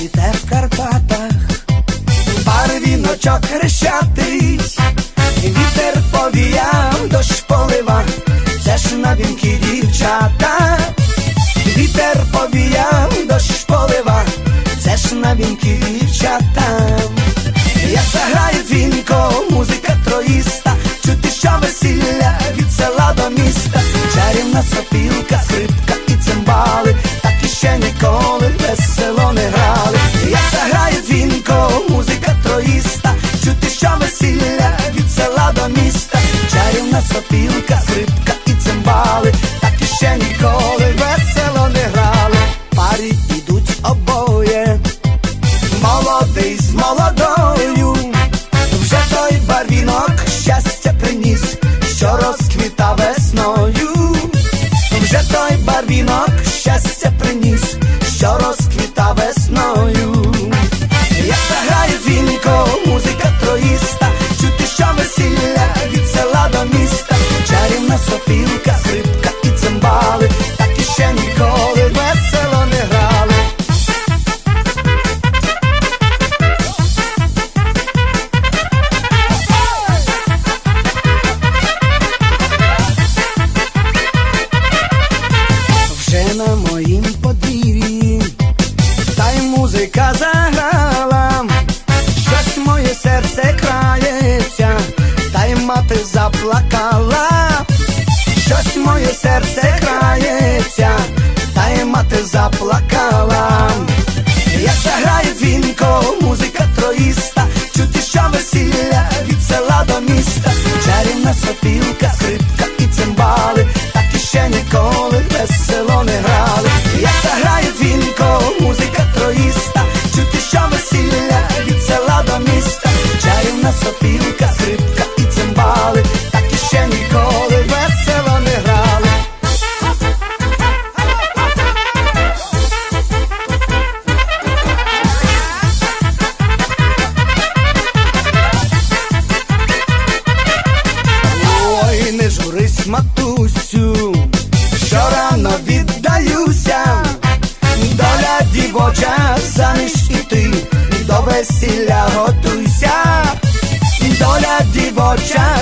цвіте в Карпатах, барвіночок хрещатий, вітер повіяв, дощ полива, це ж новінькі дівчата. Як заграє дзвінко, музика троїста, чути, що весілля від села до міста, чарівна сопілка, скрипка і цимбали, так і ще ніколи весело не грали. Як заграє дзвінко, музика троїста, чути, що весілля від села до міста, чарівна сопілка, скрипка і цимбали, так і ще ніколи вже той барвінок щастя приніс, на моїм подвір'ї, та й музика заграла, щось моє серце крається, та й мати заплакала, щось моє серце крається, та й мати заплакала. Як заграє дзвінко, музика троїста, чути, що весілля від села до міста, чарівна сопілка, матусю, що рано віддаюся, доля дівоча, заміж ти, до весілля готуйся, доля дівоча.